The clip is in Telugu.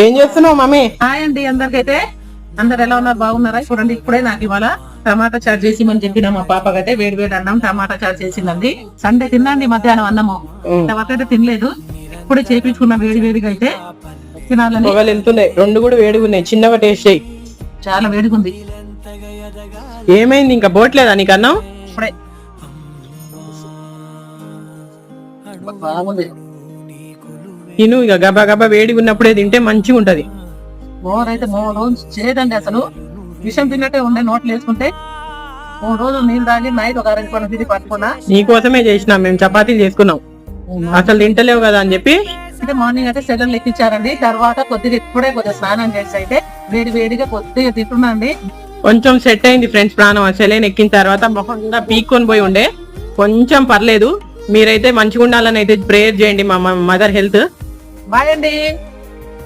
ఏం చేస్తున్నావు మమ్మీ? హాయ్ అండి అందరికైతే. అందరు ఎలా ఉన్నారు? బాగున్నారా? చూడండి ఇప్పుడే నాకు ఇవాళ టమాటా చాట్ చేసిమని చెప్పిన మా పాపకైతే వేడి వేడి అన్నం టమాటా చాట్ చేసిందండి. సండే తిన్నాండి మధ్యాహ్నం అన్నము. ఇంతవరకు అయితే తినలేదు. ఇప్పుడే చేపించుకున్న వేడి వేడిగా అయితే తినాలని. వెళ్తున్నాయి రెండు కూడా వేడిగా ఉన్నాయి. చిన్నగా టేస్ట్ చేయి. చాలా వేడిగా ఉంది. ఏమైంది? ఇంకా పోట్లేదా నీకు అన్నం? ఇప్పుడే. బాగుంది. తిను ఇక గబా గబా వేడిగా ఉన్నప్పుడే తింటే మంచిగా ఉంటది. మోర్ అయితే మూడు రోజులు చేయదండి అసలు. విషం తిన్నట్టే ఉండే నోట్లు వేసుకుంటే. మూడు రోజులు నీళ్ళు తాగి నైట్ ఒక అరటి పండు తిరిగి పట్టుకున్నా. నీకోసమే చేసినాం మేము చపాతీలు చేసుకున్నాం. అసలు తింటలేవు కదా అని చెప్పి. అయితే మార్నింగ్ అయితే సెలవులు ఎక్కించారండి తర్వాత కొద్దిగా ఇప్పుడే కొద్దిగా స్నానం చేసి అయితే వేడి వేడిగా కొద్దిగా తింటున్నాండి. కొంచెం సెట్ అయింది ఫ్రెండ్స్ ప్రాణం. సెలైన్ ఎక్కిన తర్వాత మొహం కూడా పీక్కొని పోయి ఉండే. కొంచెం పర్లేదు. మీరైతే మంచిగా ఉండాలని అయితే ప్రేయర్ చేయండి మా మదర్ హెల్త్. బాయ్ అండి